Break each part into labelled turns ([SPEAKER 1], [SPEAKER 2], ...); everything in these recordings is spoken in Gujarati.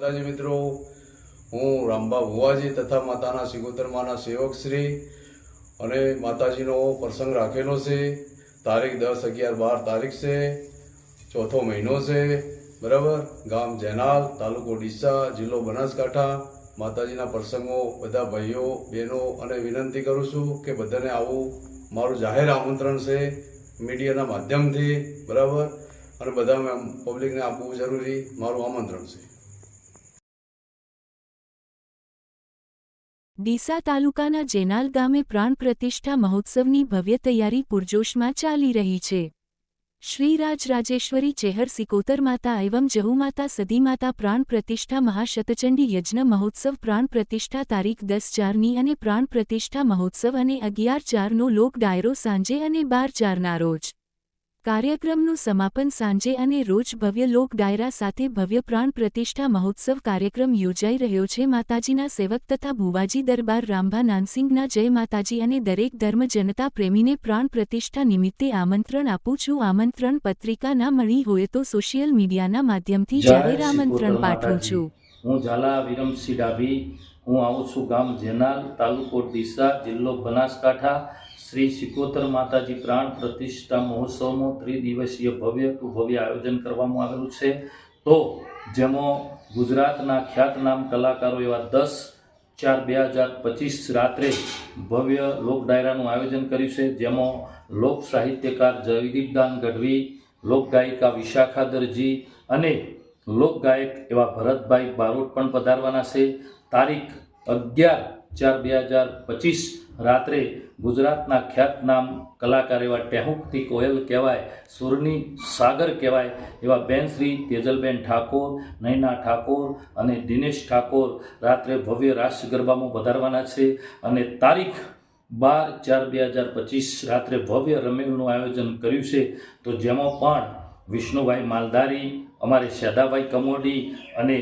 [SPEAKER 1] માતાજી મિત્રો, હું રામબા ભુવાજી તથા માતાના સિગોતરમાના સેવક શ્રી અને માતાજીનો પ્રસંગ રાખેલો છે. તારીખ દસ અગિયાર બાર તારીખ છે. ચોથો મહિનો છે. બરાબર? ગામ જેનાલ, તાલુકો ડીસા, જિલ્લો બનાસકાંઠા. માતાજીના પ્રસંગો બધા ભાઈઓ, બહેનો અને વિનંતી કરું છું કે બધાને આવું મારું જાહેર આમંત્રણ છે મીડિયાના માધ્યમથી. બરાબર? અને બધા પબ્લિકને આપવું જરૂરી મારું આમંત્રણ છે.
[SPEAKER 2] ડીસા તાલુકાના જેનાલ ગામે પ્રાણ પ્રતિષ્ઠા મહોત્સવની ભવ્ય તૈયારી પૂરજોશમાં ચાલી રહી છે. શ્રી રાજ રાજેશ્વરી ચેહર સિકોતર માતા એવં જહુમાતા સદીમાતા પ્રાણ પ્રતિષ્ઠા મહાશતચંડી યજ્ઞ મહોત્સવ પ્રાણ પ્રતિષ્ઠા તારીખ દસ ચારની અને પ્રાણ પ્રતિષ્ઠા મહોત્સવ અને અગિયાર ચારનો લોક ડાયરો સાંજે અને બાર ચારના રોજ. કાર્યક્રમનું સમાપન સાંજે અને રોજ ભવ્ય લોક ડાયરા સાથે ભવ્ય પ્રાણ પ્રતિષ્ઠા મહોત્સવ કાર્યક્રમ યોજાઈ રહ્યો છે. માતાજીના સેવક તથા ભુવાજી દરબાર રામભા નાનસિંગના જય માતાજી અને દરેક ધર્મ જનતા પ્રેમીને પ્રાણ પ્રતિષ્ઠા નિમિત્તે આમંત્રણ આપું છું. આમંત્રણ પત્રિકા ના મળી હોય તો સોશિયલ મીડિયાના માધ્યમથી જાહેર આમંત્રણ પાઠવું છું.
[SPEAKER 3] હું ઝાલા વિરમસિંહ ડાભી હું આવું છું ગામ જેનાલ તાલુકો ડીસા જિલ્લો બનાસકાંઠા. શ્રી શિકોતર માતાજી પ્રાણ પ્રતિષ્ઠા મહોત્સવનું ત્રિદિવસીય ભવ્ય ભવ્ય આયોજન કરવામાં આવેલું છે. તો જેમાં ગુજરાતના ખ્યાતનામ કલાકારો એવા દસ, ચાર, બે હજાર પચીસ રાત્રે ભવ્ય લોક ડાયરાનું આયોજન કર્યું છે. જેમાં લોક સાહિત્યકાર જયદીપદાન ગઢવી લોકગાયિકા વિશાખા દરજી અને લોકગાયક એવા ભરતભાઈ બારોટ પણ પધારવાના છે. તારીખ અગિયાર ચાર બે હજાર પચીસ રાત્રે ગુજરાતના ખ્યાતનામ કલાકાર એવા ટેહુકથી કોયલ કહેવાય, સુરની સાગર કહેવાય, એવા બેન શ્રી તેજલબેન ઠાકોર નૈના ઠાકોર અને દિનેશ ઠાકોર રાત્રે ભવ્ય રાસ ગરબામાં વધારવાના છે. અને તારીખ બાર ચાર બે હજાર પચીસ રાત્રે ભવ્ય રમેલનું આયોજન કર્યું છે. તો જેમાં પણ વિષ્ણુભાઈ માલધારી, અમારે શેદાભાઈ કમોડી અને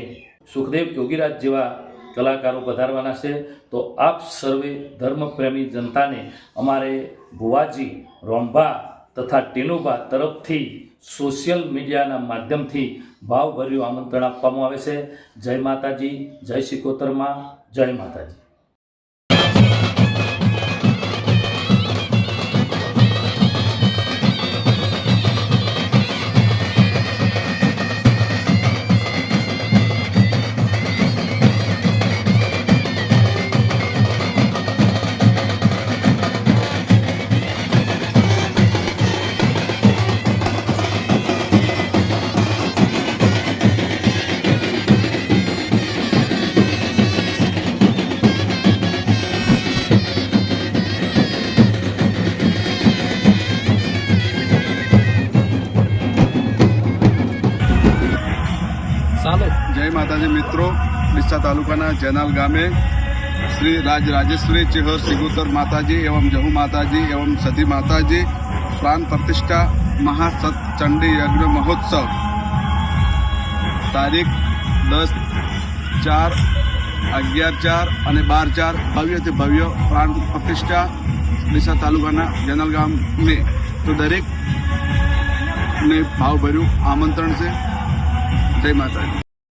[SPEAKER 3] સુખદેવ યોગીરાજ જેવા કલાકારો પધારવાના છે. તો આપ સર્વે ધર્મપ્રેમી જનતાને અમારે ભુવાજી, રોંભા તથા ટીનુબા તરફથી સોશિયલ મીડિયાના માધ્યમથી ભાવભર્યું આમંત્રણ આપવામાં આવે છે. જય માતાજી, જય શિકોતરમાં જય માતાજી.
[SPEAKER 4] માતાજી મિત્રો, ડીસા તાલુકાના જેનાલ ગામે શ્રી રાજ રાજેશ્વરી ચિહ સિગુતર માતાજી એવમ જહુ માતાજી એવમ સતી માતાજી, પ્રાણ પ્રતિષ્ઠા મહાસત ચંડી યજ્ઞ મહોત્સવ. તારીખ દસ ચાર, અગિયાર ચાર અને બાર ચાર ભવ્યથી ભવ્ય પ્રાણ પ્રતિષ્ઠા ડીસા તાલુકાના જેનાલ ગામને. તો દરેક ને ભાવભર્યું આમંત્રણ છે. જય માતાજી.